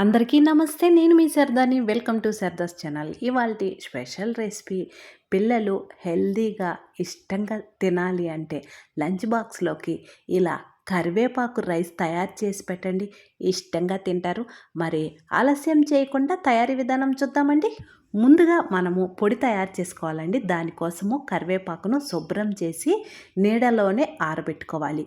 అందరికీ నమస్తే నేను మీ సర్దాని వెల్కమ్ టు సర్దాస్ ఛానల్. ఇవాళ స్పెషల్ రెసిపీ పిల్లలు హెల్దీగా ఇష్టంగా తినాలి అంటే లంచ్ బాక్స్లోకి ఇలా కరివేపాకు రైస్ తయారు చేసి పెట్టండి. ఇష్టంగా తింటారు. మరి ఆలస్యం చేయకుండా తయారీ విధానం చూద్దామండి. ముందుగా మనము పొడి తయారు చేసుకోవాలండి. దానికోసము కరివేపాకును శుభ్రం చేసి నీడలోనే ఆరబెట్టుకోవాలి.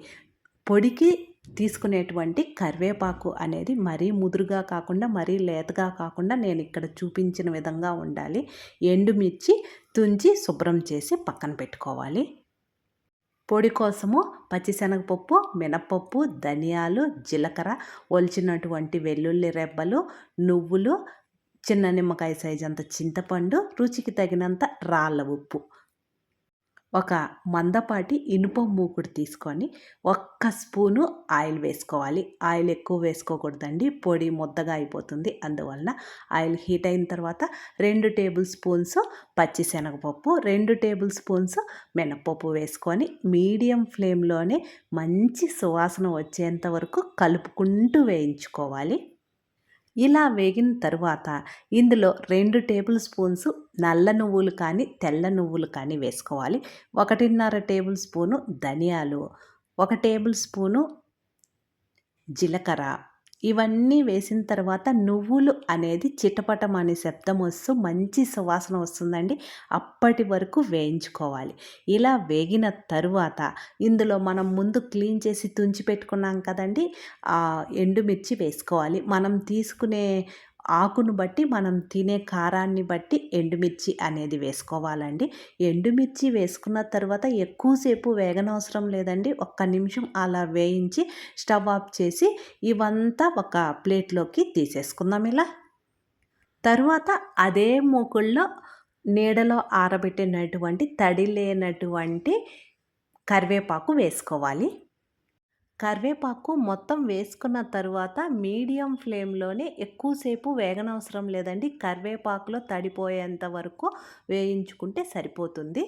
పొడికి తీసుకునేటువంటి కరివేపాకు అనేది మరీ ముదురుగా కాకుండా మరీ లేతగా కాకుండా నేను ఇక్కడ చూపించిన విధంగా ఉండాలి. ఎండుమిర్చి తుంచి శుభ్రం చేసి పక్కన పెట్టుకోవాలి. పొడి కోసము పచ్చిశనగపప్పు మినపప్పు ధనియాలు జీలకర్ర ఒలిచినటువంటి వెల్లుల్లి రెబ్బలు నువ్వులు చిన్న నిమ్మకాయ సైజ్ అంత చింతపండు రుచికి తగినంత రాళ్ళ ఉప్పు. ఒక మందపాటి ఇనుప మూకుడు తీసుకొని ఒక్క స్పూను ఆయిల్ వేసుకోవాలి. ఆయిల్ ఎక్కువ వేసుకోకూడదండి. పొడి ముద్దగా అయిపోతుంది. అందువలన ఆయిల్ హీట్ అయిన తర్వాత రెండు టేబుల్ స్పూన్స్ పచ్చిశనగపప్పు రెండు టేబుల్ స్పూన్స్ మినపప్పు వేసుకొని మీడియం ఫ్లేమ్లోనే మంచి సువాసన వచ్చేంత వరకు కలుపుకుంటూ వేయించుకోవాలి. ఇలా వేగిన తరువాత ఇందులో రెండు టేబుల్ స్పూన్స్ నల్ల నువ్వులు కానీ తెల్ల నువ్వులు కానీ వేసుకోవాలి. ఒకటిన్నర టేబుల్ స్పూను ధనియాలు ఒక టేబుల్ స్పూను జీలకర్ర ఇవన్నీ వేసిన తర్వాత నువ్వులు అనేది చిటపటం అనే శబ్దం వస్తూ మంచి సువాసన వస్తుందండి. అప్పటి వరకు వేయించుకోవాలి. ఇలా వేగిన తరువాత ఇందులో మనం ముందు క్లీన్ చేసి తుంచి పెట్టుకున్నాం కదండి. ఎండుమిర్చి వేసుకోవాలి. మనం తీసుకునే ఆకును బట్టి మనం తినే కారాన్ని బట్టి ఎండుమిర్చి అనేది వేసుకోవాలండి. ఎండుమిర్చి వేసుకున్న తర్వాత ఎక్కువసేపు వేగనవసరం లేదండి. ఒక్క నిమిషం అలా వేయించి స్టవ్ ఆఫ్ చేసి ఇవంతా ఒక ప్లేట్లోకి తీసేసుకుందాం ఇలా. తరువాత అదే మూకుల్లో నీడలో ఆరబెట్టినటువంటి తడి లేనటువంటి కరివేపాకు వేసుకోవాలి. కరివేపాకు మొత్తం వేసుకున్న తర్వాత మీడియం ఫ్లేమ్లోనే ఎక్కువసేపు వేగనవసరం లేదండి. కరివేపాకులో తడిపోయేంత వరకు వేయించుకుంటే సరిపోతుంది.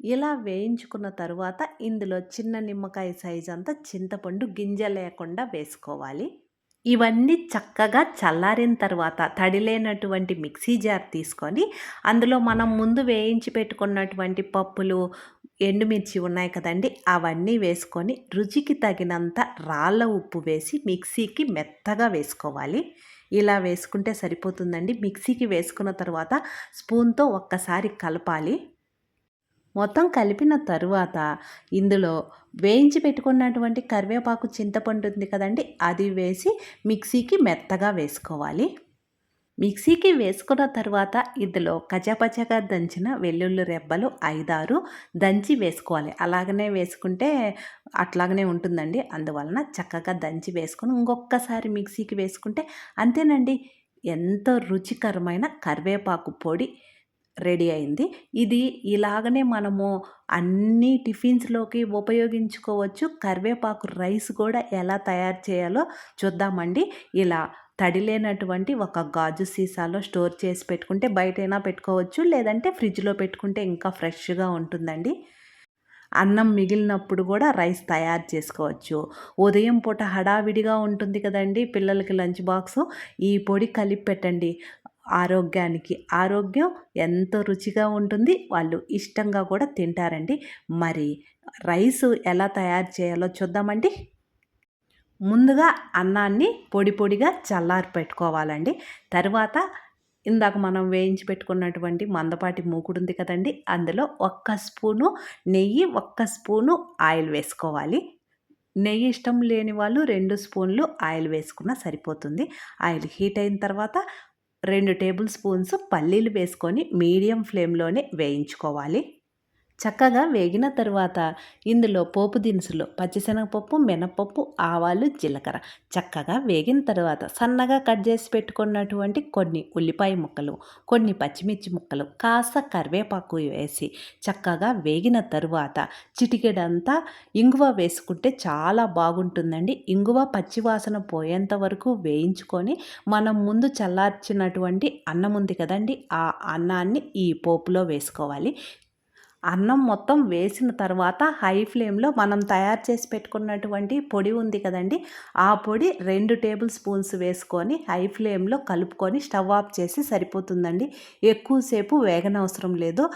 ఇలా వేయించుకున్న తర్వాత ఇందులో చిన్న నిమ్మకాయ సైజ్ అంతా చింతపండు గింజ లేకుండా వేసుకోవాలి. ఇవన్నీ చక్కగా చల్లారిన తర్వాత తడి లేనటువంటి మిక్సీ జార్ తీసుకొని అందులో మనం ముందు వేయించి పెట్టుకున్నటువంటి పప్పులు ఎండుమిర్చి ఉన్నాయి కదండి అవన్నీ వేసుకొని రుచికి తగినంత రాళ్ళ ఉప్పు వేసి మిక్సీకి మెత్తగా వేసుకోవాలి. ఇలా వేసుకుంటే సరిపోతుందండి. మిక్సీకి వేసుకున్న తర్వాత స్పూన్తో ఒక్కసారి కలపాలి. మొత్తం కలిపిన తరువాత ఇందులో వేయించి పెట్టుకున్నటువంటి కరివేపాకు చింతపండు ఉంది కదండి అది వేసి మిక్సీకి మెత్తగా వేసుకోవాలి. మిక్సీకి వేసుకున్న తర్వాత ఇందులో కచపచగా దంచిన వెల్లుల్లి రెబ్బలు ఐదారు దంచి వేసుకోవాలి. అలాగనే వేసుకుంటే అట్లాగనే ఉంటుందండి. అందువలన చక్కగా దంచి వేసుకొని ఇంకొకసారి మిక్సీకి వేసుకుంటే అంతేనండి. ఎంతో రుచికరమైన కరివేపాకు పొడి రెడీ అయింది. ఇది ఇలాగనే మనము అన్ని టిఫిన్స్లోకి ఉపయోగించుకోవచ్చు. కరివేపాకు రైస్ కూడా ఎలా తయారు చేయాలో చూద్దామండి. ఇలా తడి లేనటువంటి ఒక గాజు సీసాలో స్టోర్ చేసి పెట్టుకుంటే బయటైనా పెట్టుకోవచ్చు లేదంటే ఫ్రిడ్జ్లో పెట్టుకుంటే ఇంకా ఫ్రెష్గా ఉంటుందండి. అన్నం మిగిలినప్పుడు కూడా రైస్ తయారు చేసుకోవచ్చు. ఉదయం పూట హడావిడిగా ఉంటుంది కదండి పిల్లలకి లంచ్ బాక్స్. ఈ పొడి కలిపి పెట్టండి. ఆరోగ్యానికి ఆరోగ్యం ఎంతో రుచిగా ఉంటుంది. వాళ్ళు ఇష్టంగా కూడా తింటారండి. మరి రైస్ ఎలా తయారు చేయాలో చూద్దామండి. ముందుగా అన్నాన్ని పొడి పొడిగా చల్లారి పెట్టుకోవాలండి. తర్వాత ఇందాక మనం వేయించి పెట్టుకున్నటువంటి మందపాటి మూకుడు ఉంది కదండి అందులో ఒక్క స్పూను నెయ్యి ఒక్క స్పూను ఆయిల్ వేసుకోవాలి. నెయ్యి ఇష్టం లేని వాళ్ళు రెండు స్పూన్లు ఆయిల్ వేసుకున్నా సరిపోతుంది. ఆయిల్ హీట్ అయిన తర్వాత రెండు టేబుల్ స్పూన్స్ పల్లీలు వేసుకొని మీడియం ఫ్లేమ్లోనే వేయించుకోవాలి. చక్కగా వేగిన తరువాత ఇందులో పోపు దినుసులు పచ్చిశనగపప్పు మినపప్పు ఆవాలు జీలకర్ర. చక్కగా వేగిన తర్వాత సన్నగా కట్ చేసి పెట్టుకున్నటువంటి కొన్ని ఉల్లిపాయ ముక్కలు కొన్ని పచ్చిమిర్చి ముక్కలు కాస్త కరివేపాకు వేసి చక్కగా వేగిన తరువాత చిటికెడంతా ఇంగువ వేసుకుంటే చాలా బాగుంటుందండి. ఇంగువ పచ్చివాసన పోయేంత వరకు వేయించుకొని మనం ముందు చల్లార్చినటువంటి అన్నం ఉంది కదండి ఆ అన్నాన్ని ఈ పోపులో వేసుకోవాలి. అన్నం మొత్తం వేసిన తర్వాత హై ఫ్లేమ్లో మనం తయారు చేసి పెట్టుకున్నటువంటి పొడి ఉంది కదండి ఆ పొడి రెండు టేబుల్ స్పూన్స్ వేసుకొని హై ఫ్లేమ్లో కలుపుకొని స్టవ్ ఆఫ్ చేసి సరిపోతుందండి. ఎక్కువసేపు వేగనవసరం లేదు.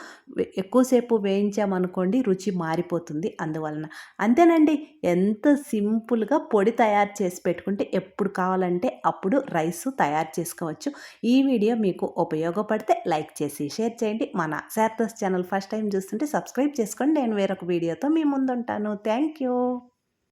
ఎక్కువసేపు వేయించామనుకోండి రుచి మారిపోతుంది అందువలన. అంతేనండి ఎంత సింపుల్గా పొడి తయారు చేసి పెట్టుకుంటే ఎప్పుడు కావాలంటే అప్పుడు రైస్ తయారు చేసుకోవచ్చు. ఈ వీడియో మీకు ఉపయోగపడితే లైక్ చేసి షేర్ చేయండి. మన శారదస్ ఛానల్ ఫస్ట్ టైం అంటే సబ్స్క్రైబ్ చేసుకోండి నేను వేరొక వీడియోతో మీ ముందుంటాను. Thank you.